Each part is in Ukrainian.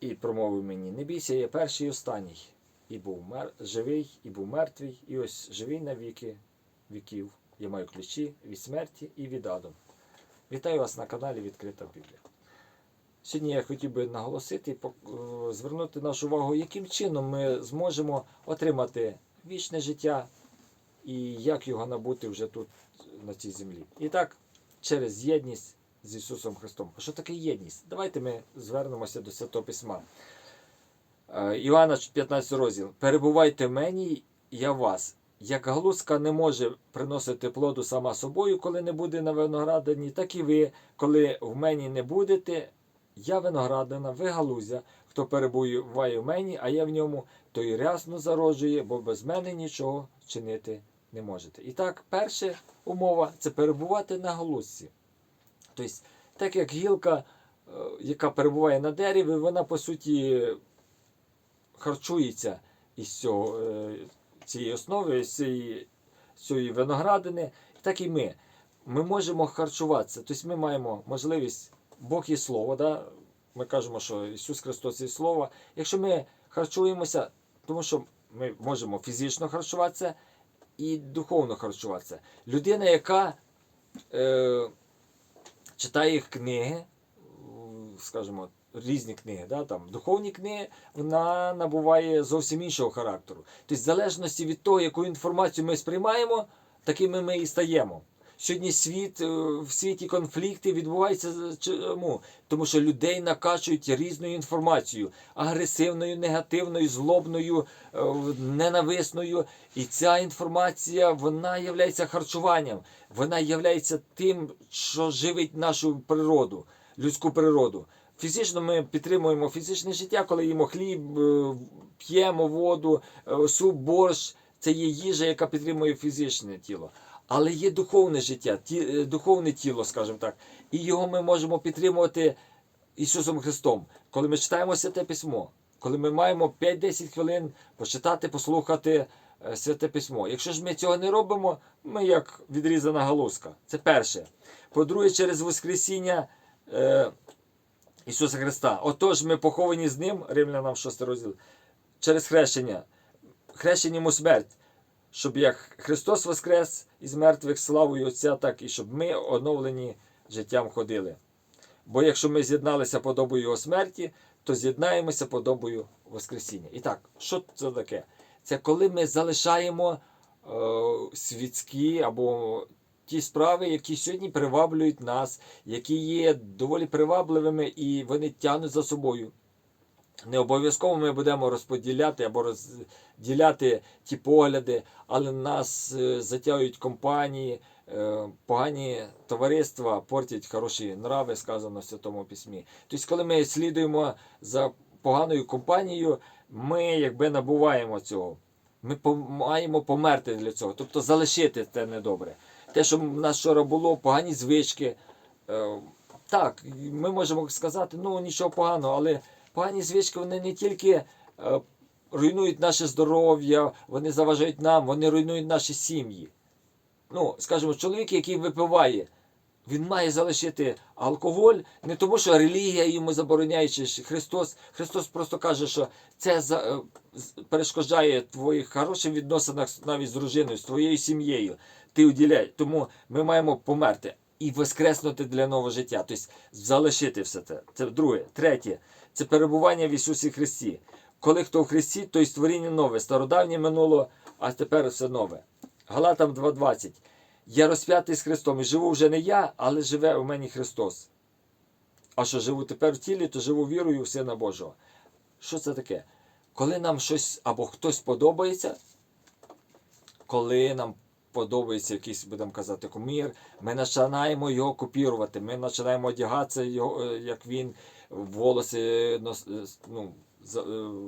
і промовив мені: Не бійся, я перший і останній. І був мер... живий, і був мертвий, і ось живий на віки віків. Я маю ключі від смерті і від аду. Вітаю вас на каналі Відкрита Біблія. Сьогодні я хотів би наголосити і е, звернути нашу увагу, яким чином ми зможемо отримати вічне життя і як його набути вже тут, на цій землі. І так, через єдність з Ісусом Христом. А що таке єдність? Давайте ми звернемося до Святого Письма. Е, Іоанна 15 розділ. Перебувайте в мені, я вас. Як галузка не може приносити плоду сама собою, коли не буде на виноградані, так і ви, коли в мені не будете, я виноградина, ви галузя, хто перебуває в мені, а я в ньому, той рясно зароджує, бо без мене нічого чинити не можете. І так, перша умова це перебувати на галузці. Тобто, так як гілка, е, яка перебуває на дереві, вона по суті харчується із цього, е, цієї основи, з цієї, цієї виноградини, так і ми. Ми можемо харчуватися. Тобто ми маємо можливість, Бог є Слово, да? ми кажемо, що Ісус Христос є Слово. Якщо ми харчуємося, тому що ми можемо фізично харчуватися і духовно харчуватися. Людина, яка е, читає їх книги, скажімо, різні книги, да, там, духовні книги, вона набуває зовсім іншого характеру. Тобто, в залежності від того, яку інформацію ми сприймаємо, такими ми і стаємо. Сьогодні світ, е, в світі конфлікти відбуваються чому? Тому що людей накачують різною інформацією, агресивною, негативною, злобною, е, ненависною. І ця інформація вона є харчуванням, вона є тим, що живить нашу природу, людську природу. Фізично ми підтримуємо фізичне життя, коли їмо хліб, е, п'ємо воду, суп, борщ. Це є їжа, яка підтримує фізичне тіло. Але є духовне життя, ті, е, духовне тіло, скажімо так. І його ми можемо підтримувати Ісусом Христом. Коли ми читаємо Святе Письмо, коли ми маємо 5-10 хвилин почитати, послухати е, Святе Письмо. Якщо ж ми цього не робимо, ми як відрізана галузка. Це перше. По-друге, через Воскресіння е, Ісуса Христа. Отож, ми поховані з Ним, Римлянам 6 розділ, через хрещення. Хрещенням у смерть, щоб як Христос воскрес із мертвих славою Отця, так і щоб ми оновлені життям ходили. Бо якщо ми з'єдналися подобою Його смерті, то з'єднаємося подобою Воскресіння. І так, що це таке? Це коли ми залишаємо е, світські або ті справи, які сьогодні приваблюють нас, які є доволі привабливими і вони тягнуть за собою. Не обов'язково ми будемо розподіляти або розділяти ті погляди, але нас е, затягують компанії, е, погані товариства портять хороші нрави, сказано в Святому Письмі. Тобто, коли ми слідуємо за поганою компанією, ми якби набуваємо цього. Ми маємо померти для цього, тобто залишити те недобре. Те, що в нас вчора було, погані звички. Е, Так, ми можемо сказати, ну нічого поганого, але погані звички вони не тільки е, руйнують наше здоров'я, вони заважають нам, вони руйнують наші сім'ї. Ну, скажімо, чоловік, який випиває, він має залишити алкоголь не тому, що релігія йому забороняє, чи Христос. Христос просто каже, що це е, перешкоджає твоїх хороших відносинах навіть з дружиною, з твоєю сім'єю. Ти уділяй. Тому ми маємо померти і воскреснути для нового життя. Тобто залишити все це. Це друге. Третє це перебування в Ісусі Христі. Коли хто в Христі, то й створіння нове, стародавнє минуло, а тепер все нове. Галатам 2.20. Я розп'ятий з Христом і живу вже не я, але живе у мені Христос. А що живу тепер в тілі, то живу вірою в Сина Божого. Що це таке? Коли нам щось або хтось подобається, коли нам подобається якийсь, будемо казати, кумір, ми починаємо його копірувати, ми починаємо одягатися, його, е, як він, волоси ну, е,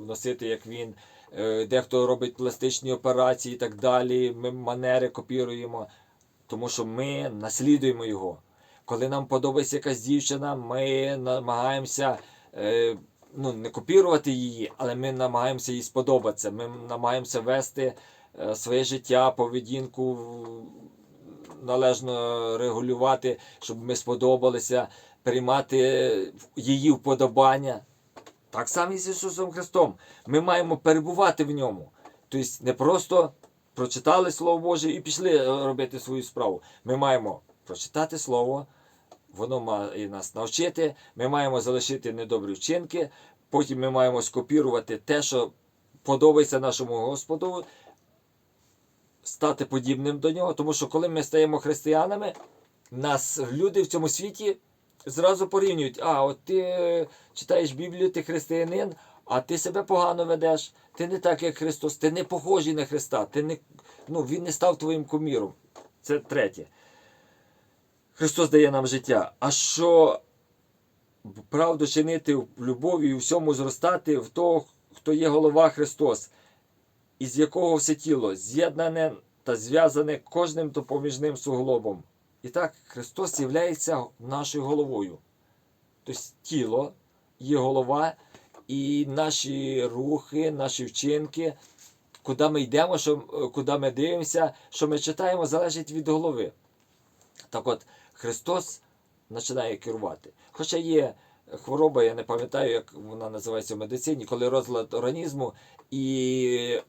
носити, як він. Е, Дехто робить пластичні операції і так далі. Ми манери копіруємо, тому що ми наслідуємо його. Коли нам подобається якась дівчина, ми намагаємося е, ну, не копірувати її, але ми намагаємося їй сподобатися. Ми намагаємося вести своє життя, поведінку належно регулювати, щоб ми сподобалися, приймати її вподобання. Так само і з Ісусом Христом. Ми маємо перебувати в ньому. Тобто не просто прочитали Слово Боже і пішли е, робити свою справу. Ми маємо прочитати Слово, воно має нас навчити. Ми маємо залишити недобрі вчинки. Потім ми маємо скопірувати те, що подобається нашому Господу, стати подібним до нього. Тому що коли ми стаємо християнами, нас люди в цьому світі зразу порівнюють: а, от ти е, читаєш Біблію, ти християнин, а ти себе погано ведеш, ти не так, як Христос, ти не похожий на Христа, ти не, ну, Він не став твоїм куміром. Це третє. Христос дає нам життя. А що правду чинити в любові і всьому зростати в того, хто є голова Христос, із якого все тіло з'єднане та зв'язане кожним допоміжним суглобом. І так, Христос є нашою головою. Тобто тіло є голова, і наші рухи, наші вчинки, куди ми йдемо, що, куди ми дивимося, що ми читаємо, залежить від голови. Так от, Христос починає керувати. Хоча є хвороба, я не пам'ятаю, як вона називається в медицині, коли розлад організму і.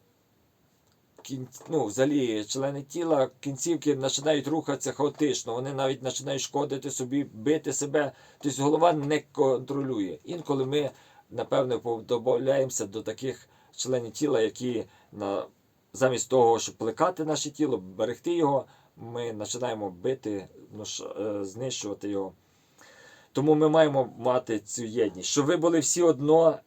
Ну, взагалі члени тіла, кінцівки починають рухатися хаотично, вони навіть починають шкодити собі, бити себе. Тобто голова не контролює. Інколи ми, напевно, додаємося до таких членів тіла, які на... замість того, щоб плекати наше тіло, берегти його, ми починаємо бити, ну, е, знищувати його. Тому ми маємо мати цю єдність, щоб ви були всі одно,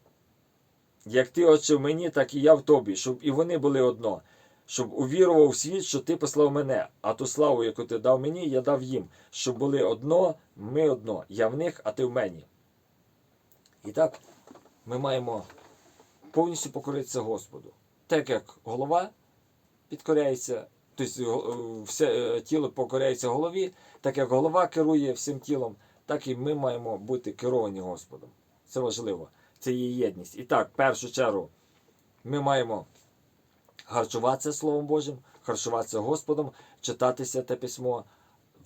як ти, Отче, в мені, так і я в тобі, щоб і вони були одно, щоб увірував світ, що ти послав мене, а ту славу, яку ти дав мені, я дав їм, щоб були одно, ми одно, я в них, а ти в мені. І так, ми маємо повністю покоритися Господу. Так як голова підкоряється, тобто е, все е, тіло покоряється голові, так як голова керує всім тілом, так і ми маємо бути керовані Господом. Це важливо. Це є єдність. І так, в першу чергу, ми маємо харчуватися Словом Божим, харчуватися Господом, читати святе письмо,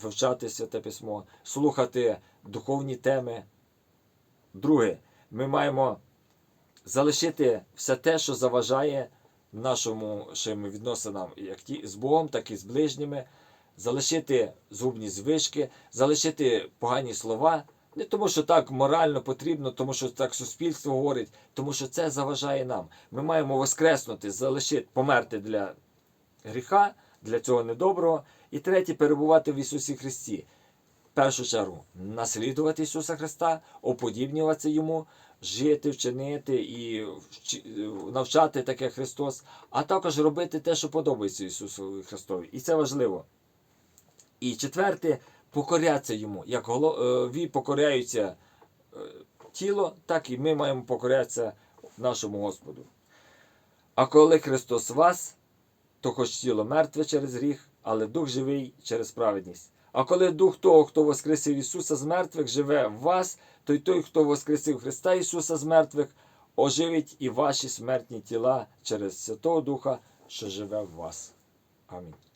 вивчати святе письмо, слухати духовні теми. Друге, ми маємо залишити все те, що заважає нашому відносинам як ті, з Богом, так і з ближніми, залишити згубні звички, залишити погані слова. Не тому, що так морально потрібно, тому що так суспільство говорить, тому що це заважає нам. Ми маємо воскреснути, залишити, померти для гріха, для цього недоброго. І третє перебувати в Ісусі Христі. В першу чергу наслідувати Ісуса Христа, уподібнюватися Йому, жити, вчинити і навчати таке Христос, а також робити те, що подобається Ісусу Христові. І це важливо. І четверте, покорятися йому. Як голові покоряються е, тіло, так і ми маємо покорятися нашому Господу. А коли Христос вас, то хоч тіло мертве через гріх, але дух живий через праведність. А коли дух того, хто воскресив Ісуса з мертвих, живе в вас, то й той, хто воскресив Христа Ісуса з мертвих, оживить і ваші смертні тіла через Святого Духа, що живе в вас. Амінь.